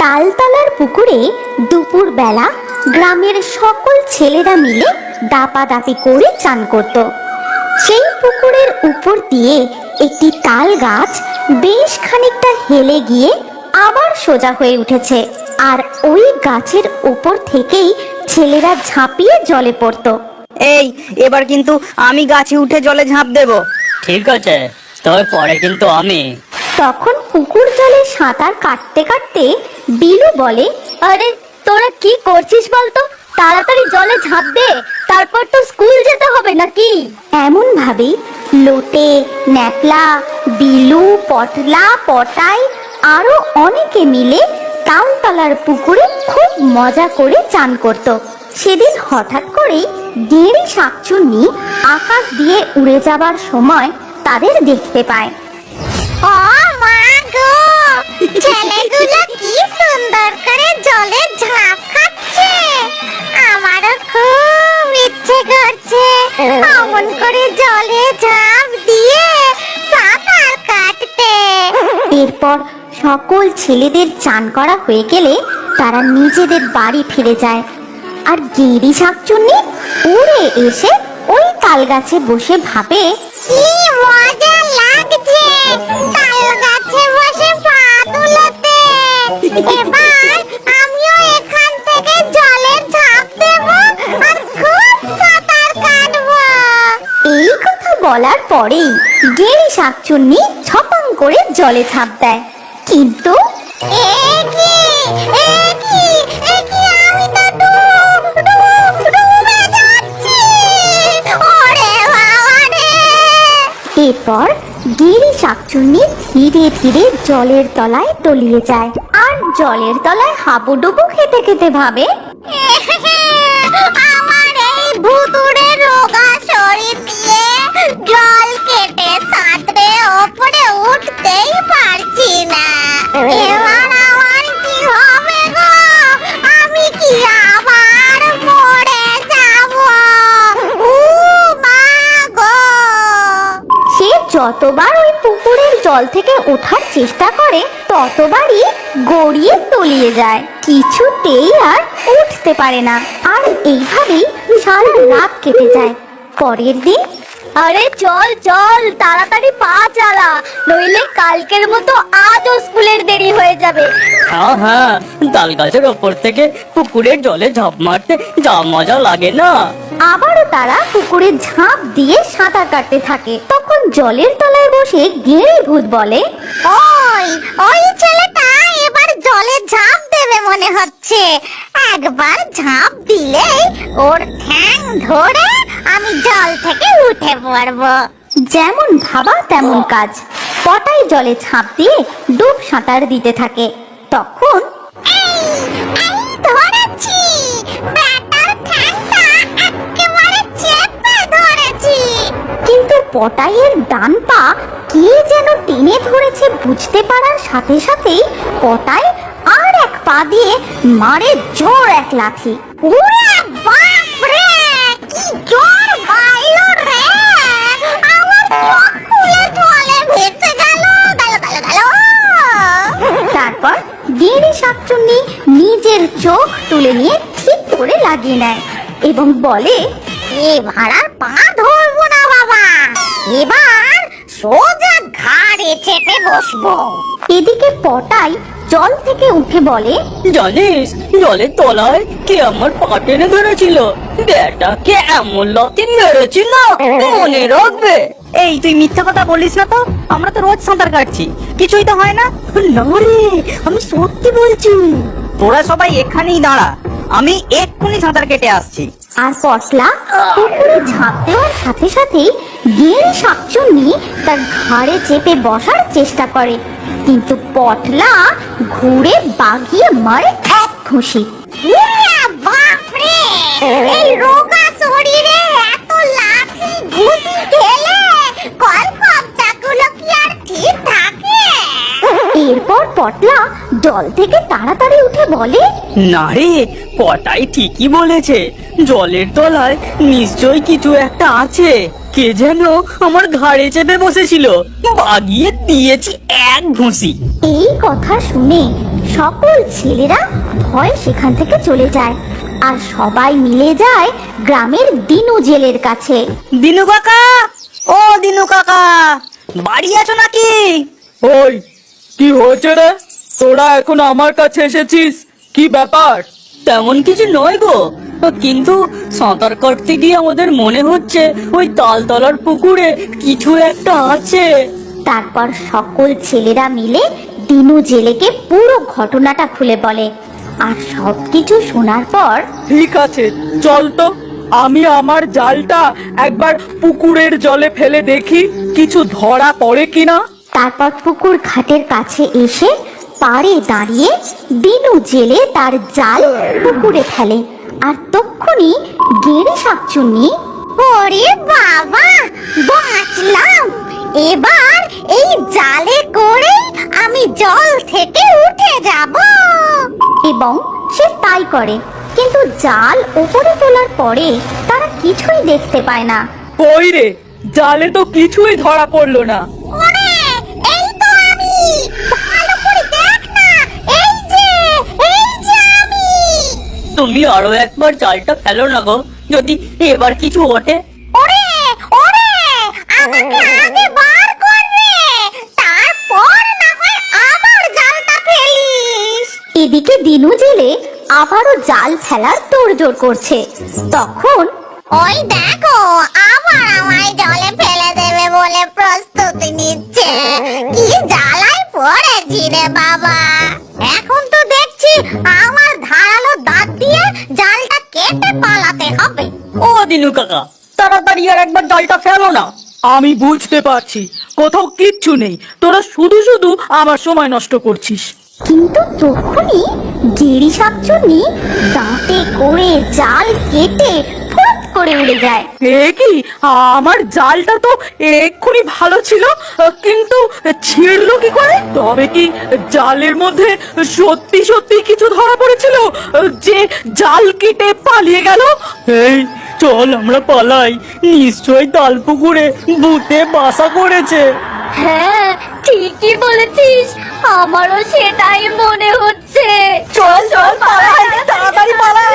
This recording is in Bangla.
তালতলার পুকুরে দুপুর বেলা গ্রামের সকল ছেলেরা মিলে দাপাদাপি করে চান করত। সেই পুকুরের উপর দিয়ে একটি তাল গাছ বেশ খানিকটা হেলে গিয়ে আবার সোজা হয়ে উঠেছে আর ওই গাছের উপর থেকেই ছেলেরা ঝাঁপিয়ে জলে পড়তো। এই এবার কিন্তু আমি গাছে উঠে জলে ঝাঁপ দেব। ঠিক আছে তবে পরে কিন্তু আমি। তখন পুকুর জলে সাঁতার কাটতে কাটতে বিলু বলে, আরে, তোরা কি করছিস বলতো? তাড়াতাড়ি জলে ঝাঁপ দে, তারপর তো স্কুল যেতে হবে নাকি? এমন ভাবে লোটে ন্যাপলা বিলু, পটলা, পটাই আরও অনেকে মিলে তালতলার পুকুরে খুব মজা করে চান করত। সেদিন হঠাৎ করেই গেঁড়ি শাকচুন্নি আকাশ দিয়ে উড়ে যাবার সময় তাদের দেখতে পায়। ছেলেগুলো কি সুন্দর করে জলে ঝাঁপ খাচ্ছে। আমারও খুব ইচ্ছে করছে অমন করে জলে ঝাঁপ দিয়ে সাঁতার কাটতে। এরপর সকল ছেলেদের চান করা হয়ে গেলে তারা নিজেদের বাড়ি ফিরে যায়। আর গেরি শাকচুন্নি উড়ে এসে ওই তাল গাছে বসে ভাবে কি মজা পরেই গেরি শাকচুন্নি ছপাং করে জলে ঝাঁপ দেয়। কিন্তু এরপর গিরি শাকচুন্নি ধীরে ধীরে জলের তলায় তলিয়ে যায় আর জলের তলায় হাবুডুবু খেতে খেতে ভাবে আমার এই ভুতুড়ে রোগা শরীর দিয়ে জল এবার আমার কি হবে গো? আমি কি আবার মরে যাব? উ মা গো! সে যতবার ওই পুকুরের জল থেকে ওঠার চেষ্টা করে ততবারই গড়িয়ে তলিয়ে যায়। কিছুতেই আর উঠতে পারে না। আর এইভাবেই সারা রাত কেটে যায়। পরের দিন আরে চল চল তাড়াতাড়ি পা চালা। নইলে কালকের মতো আজও স্কুলের দেরি হয়ে যাবে। হ্যাঁ হ্যাঁ তাল গাছের ওপর থেকে পুকুরের জলে ঝাঁপ মারতে যা মজা লাগে না। আবারও তারা পুকুরে ঝাঁপ দিয়ে সাঁতার কাটতে থাকে। তখন জলের তলায় বসে গেঁড়ে ভূত বলে ওই ওই ছেলেটা এবার জলে ঝাঁপ দেবে মনে হচ্ছে। একবার ঝাঁপ দিলেই ওর ঠ্যাং ধরে আমি জল থেকে উঠে পড়ব। যেমন ভাবা তেমন কাজ। পটাই জলে ঝাঁপ দিয়ে ডুব সাঁতার দিতে থাকে। তখন কিন্তু পটাইয়ের ডান পা কে যেন টেনে ধরেছে বুঝতে পারার সাথে সাথেই পটাই আর এক পা দিয়ে মারে জোর এক লাথি। ওরে গিরি শাকচুন্নি নিজের চোখ তুলে নিয়ে ঠিক করে লাগিয়ে নেয় এবং বলে এ ভাড়ার পা ধরবো না, বাবা। এবার সোজা ঘাড়ে চেপে বসবো। এদিকে পটাই জল থেকে উঠে বলে জানিস জলের তলায় কে আমার পা টেনে ধরেছিল? বেটাকে এমন লাথি মেরেছিল মনে রাখবে। এই তুই মিথ্যা কথা বলিস না তো? আমরা তো রোজ সাঁতার কাটছি। কিছুই তো হয় না। না রে আমি সত্যি বলছি। তোরা সবাই এখানেই দাঁড়া। আমি এক্ষুনি সাঁতার কেটে আসছি। আর পটলা পুকুরে ঝাঁপ দেওয়ার সাথে সাথেই গেঁড়ে শাকচুন্নি তার ঘাড়ে চেপে বসার চেষ্টা করে। কিন্তু পটলা ঘুরে বাগিয়ে মারে এক থাকে? এরপর পটলা জল থেকে তাড়াতাড়ি উঠে বলে না রে পটাই ঠিকই বলেছে। জলের তলায় নিশ্চয়ই কিছু একটা আছে। কে যেন আমার ঘাড়ে চেপে বসেছিল। বাগিয়ে দিয়েছি এক ঘুষি এই কথা শুনে সকল ছেলেরা ভয় সেখান থেকে চলে যায় আর সবাই মিলে যায় গ্রামের দিনু জেলের কাছে। দিনু কাকা? ও দিনু কাকা বাড়ি আছো নাকি? ওই কি হয়েছে রে? তোরা এখন আমার কাছে এসেছিস? কি ব্যাপার? তেমন কিছু নয় গো। কিন্তু সাঁতার কাটতে গিয়ে আমাদের মনে হচ্ছে ওই তালতলার পুকুরে কিছু একটা আছে। তারপর সকল ছেলেরা মিলে দিনু জেলেকে পুরো ঘটনাটা খুলে বলে। আর সবকিছু শোনার পর ঠিক আছে চল তো। আমি আমার জালটা একবার পুকুরের জলে ফেলে দেখি কিছু ধরা পড়ে কিনা। তারপর পুকুর ঘাটের কাছে এসে পাড়ে দাঁড়িয়ে দিনু জেলে তার জাল পুকুরে ফেলে। আর তক্ষুনি গেড়ে শাকচুন্নি, ওরে বাবা, বাঁচলাম। এবার এই জালে করে আমি জল থেকে উঠে যাব। এবং সে তাই করে। কিন্তু জাল ওপরে তোলার পরে তারা কিছুই দেখতে পায় না। কই রে? জালে তো কিছুই ধরা পড়ল না ওরে এই তো আমি ভালো করে দেখ না এই যে এই যে আমি তুমি আরও একবার জালটা ফেলো না গো। যদি এবার কিছু ওঠে। ওরে ওরে আমাকে আগে বার করবে। তারপর না হয় আমার জালটা ফেলিস। এদিকে দিনু জেলে আবারও জাল ফেলার তোড়জোড় করছে। তখন ওই দেখো আবার আমায় জলে কাকা তাড়াতাড়ি আর একবার জালটা ফেলো না। আমি বুঝতে পারছি। কোথাও কিচ্ছু নেই। তোরা শুধু শুধু আমার সময় নষ্ট করছিস। কিন্তু তখনই গেড়ি শাকচুন্নি দাঁতে করে জাল কেটে ফুট করে উড়ে যায়। এ কি? আমার জালটা তো এক্ষুনি ভালো ছিল কিন্তু ছিঁড়লো কি করে? তবে কি জালের মধ্যে সত্যি সত্যি কিছু ধরা পড়েছিল যে জাল কেটে পালিয়ে গেল? এই চল আমরা পালাই। নিশ্চয়ই তাল পুকুরে ভূতে বাসা করেছে। হ্যাঁ ঠিকই বলেছিস। আমারও সেটাই মনে হচ্ছে। চল চল পালাই তাড়াতাড়ি পালাই।